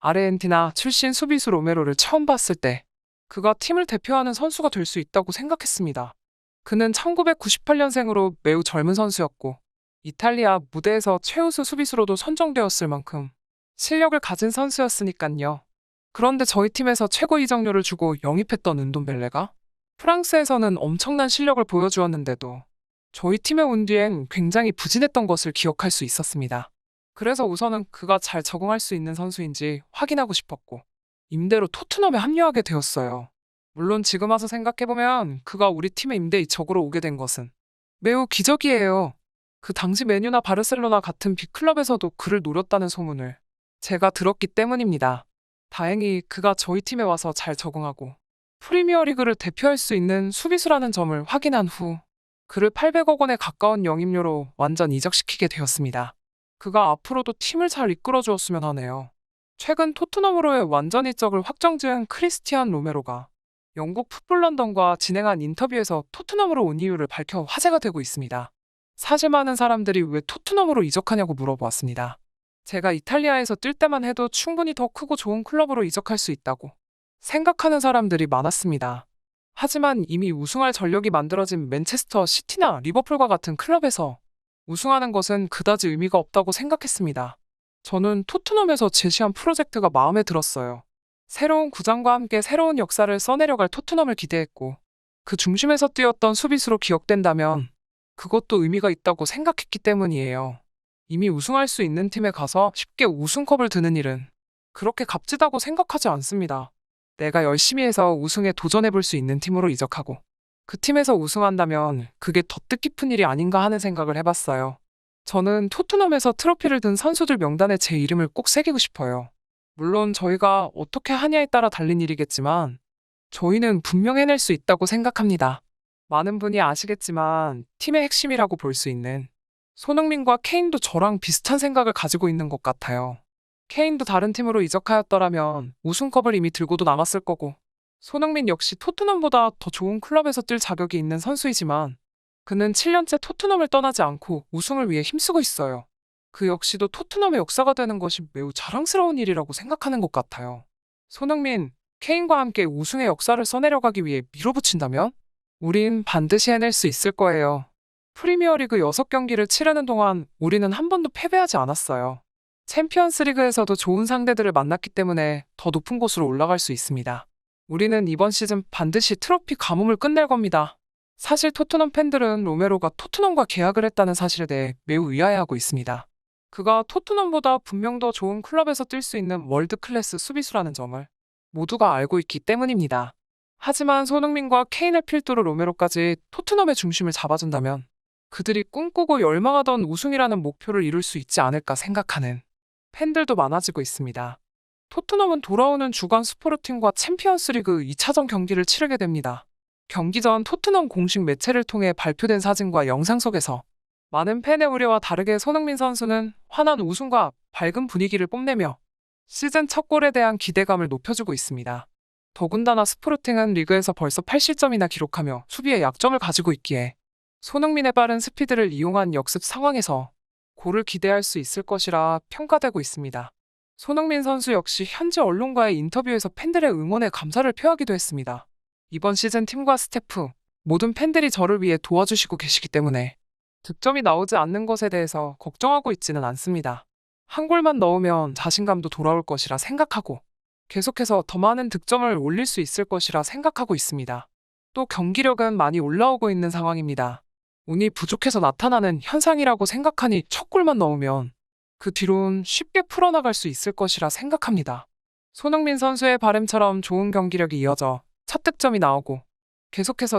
아르헨티나 출신 수비수 로메로를 처음 봤을 때 그가 팀을 대표하는 선수가 될 수 있다고 생각했습니다. 그는 1998년생으로 매우 젊은 선수였고 이탈리아 무대에서 최우수 수비수로도 선정되었을 만큼 실력을 가진 선수였으니깐요. 그런데 저희 팀에서 최고 이적료를 주고 영입했던 은돈벨레가 프랑스에서는 엄청난 실력을 보여주었는데도 저희 팀에 온 뒤엔 굉장히 부진했던 것을 기억할 수 있었습니다. 그래서 우선은 그가 잘 적응할 수 있는 선수인지 확인하고 싶었고 임대로 토트넘에 합류하게 되었어요. 물론 지금 와서 생각해보면 그가 우리 팀의 임대 이적으로 오게 된 것은 매우 기적이에요. 그 당시 메뉴나 바르셀로나 같은 빅클럽에서도 그를 노렸다는 소문을 제가 들었기 때문입니다. 다행히 그가 저희 팀에 와서 잘 적응하고 프리미어리그를 대표할 수 있는 수비수라는 점을 확인한 후 그를 800억 원에 가까운 영입료로 완전 이적시키게 되었습니다. 그가 앞으로도 팀을 잘 이끌어 주었으면 하네요. 최근 토트넘으로의 완전 이적을 확정지은 크리스티안 로메로가 영국 풋볼 런던과 진행한 인터뷰에서 토트넘으로 온 이유를 밝혀 화제가 되고 있습니다. 사실 많은 사람들이 왜 토트넘으로 이적하냐고 물어보았습니다. 제가 이탈리아에서 뛸 때만 해도 충분히 더 크고 좋은 클럽으로 이적할 수 있다고 생각하는 사람들이 많았습니다. 하지만 이미 우승할 전력이 만들어진 맨체스터 시티나 리버풀과 같은 클럽에서 우승하는 것은 그다지 의미가 없다고 생각했습니다. 저는 토트넘에서 제시한 프로젝트가 마음에 들었어요. 새로운 구장과 함께 새로운 역사를 써내려갈 토트넘을 기대했고 그 중심에서 뛰었던 수비수로 기억된다면 그것도 의미가 있다고 생각했기 때문이에요. 이미 우승할 수 있는 팀에 가서 쉽게 우승컵을 드는 일은 그렇게 값지다고 생각하지 않습니다. 내가 열심히 해서 우승에 도전해 볼 수 있는 팀으로 이적하고 그 팀에서 우승한다면 그게 더 뜻깊은 일이 아닌가 하는 생각을 해봤어요. 저는 토트넘에서 트로피를 든 선수들 명단에 제 이름을 꼭 새기고 싶어요. 물론 저희가 어떻게 하냐에 따라 달린 일이겠지만 저희는 분명 해낼 수 있다고 생각합니다. 많은 분이 아시겠지만 팀의 핵심이라고 볼 수 있는 손흥민과 케인도 저랑 비슷한 생각을 가지고 있는 것 같아요. 케인도 다른 팀으로 이적하였더라면 우승컵을 이미 들고도 남았을 거고 손흥민 역시 토트넘보다 더 좋은 클럽에서 뛸 자격이 있는 선수이지만 그는 7년째 토트넘을 떠나지 않고 우승을 위해 힘쓰고 있어요. 그 역시도 토트넘의 역사가 되는 것이 매우 자랑스러운 일이라고 생각하는 것 같아요. 손흥민, 케인과 함께 우승의 역사를 써내려가기 위해 밀어붙인다면 우린 반드시 해낼 수 있을 거예요. 프리미어리그 6경기를 치르는 동안 우리는 한 번도 패배하지 않았어요. 챔피언스 리그에서도 좋은 상대들을 만났기 때문에 더 높은 곳으로 올라갈 수 있습니다. 우리는 이번 시즌 반드시 트로피 가뭄을 끝낼 겁니다. 사실 토트넘 팬들은 로메로가 토트넘과 계약을 했다는 사실에 대해 매우 의아해하고 있습니다. 그가 토트넘보다 분명 더 좋은 클럽에서 뛸 수 있는 월드 클래스 수비수라는 점을 모두가 알고 있기 때문입니다. 하지만 손흥민과 케인을 필두로 로메로까지 토트넘의 중심을 잡아준다면 그들이 꿈꾸고 열망하던 우승이라는 목표를 이룰 수 있지 않을까 생각하는 팬들도 많아지고 있습니다. 토트넘은 돌아오는 주간 스포르팅과 챔피언스리그 2차전 경기를 치르게 됩니다. 경기 전 토트넘 공식 매체를 통해 발표된 사진과 영상 속에서 많은 팬의 우려와 다르게 손흥민 선수는 환한 웃음과 밝은 분위기를 뽐내며 시즌 첫 골에 대한 기대감을 높여주고 있습니다. 더군다나 스포르팅은 리그에서 벌써 8실점이나 기록하며 수비에 약점을 가지고 있기에 손흥민의 빠른 스피드를 이용한 역습 상황에서 골을 기대할 수 있을 것이라 평가되고 있습니다. 손흥민 선수 역시 현지 언론과의 인터뷰에서 팬들의 응원에 감사를 표하기도 했습니다. 이번 시즌 팀과 스태프, 모든 팬들이 저를 위해 도와주시고 계시기 때문에 득점이 나오지 않는 것에 대해서 걱정하고 있지는 않습니다. 한 골만 넣으면 자신감도 돌아올 것이라 생각하고 계속해서 더 많은 득점을 올릴 수 있을 것이라 생각하고 있습니다. 또 경기력은 많이 올라오고 있는 상황입니다. 운이 부족해서 나타나는 현상이라고 생각하니 첫 골만 넣으면 그 뒤로는 쉽게 풀어나갈 수 있을 것이라 생각합니다. 손흥민 선수의 바램처럼 좋은 경기력이 이어져 첫 득점이 나오고 계속해서